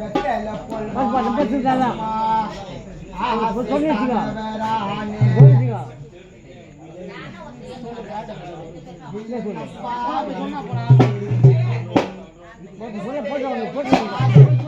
வெத்தல bus bus bus தானா ஆசை சொல்லிடுச்சுங்க. கணவரானே. போயிடுச்சுங்க இல்லை சொல்லு போட்டு சொல்ல போட்டு போட்டு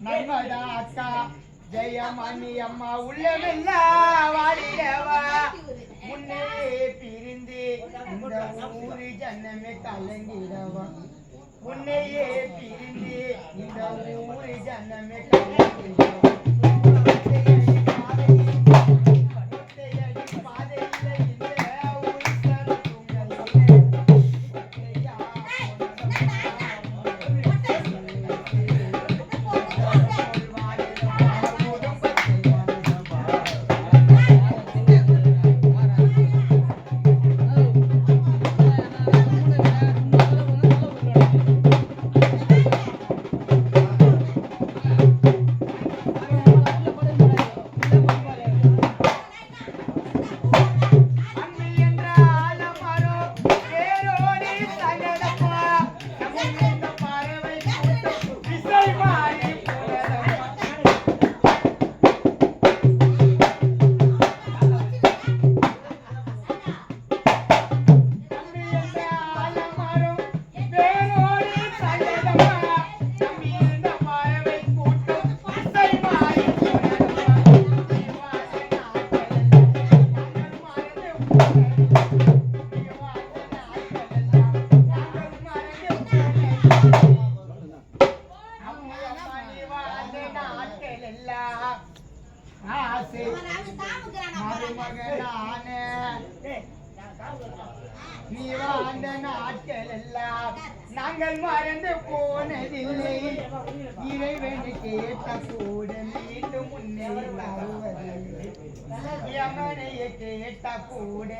நர்மதா அக்கா ஜெயமணி அம்மா உள்ளமெல்லாம் வாடிடவா உன்னையே பிரிந்து இந்த ஊரு ஜன்னமே கலங்கிடவா. உன்னையே பிரிந்து இந்த ஊரு ஜன்னமே கலங்கிடவா. நீ வாழ்ந்த நாட்கள் எல்லாம் நாங்கள் மறந்து போனதில்லை. இறைவனை கேட்ட கூட மீண்டும் முன்னே வருவதில்லை. யமனைய கேட்ட கூட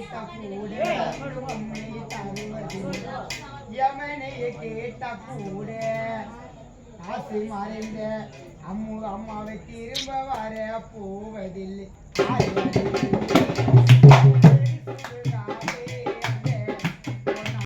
கேட்ட கூட உன்னை தருவதில்லை யமனை கேட்ட கூட ஆசை மறைந்த அம்மு அம்மாவை திரும்ப வர போவதில்லை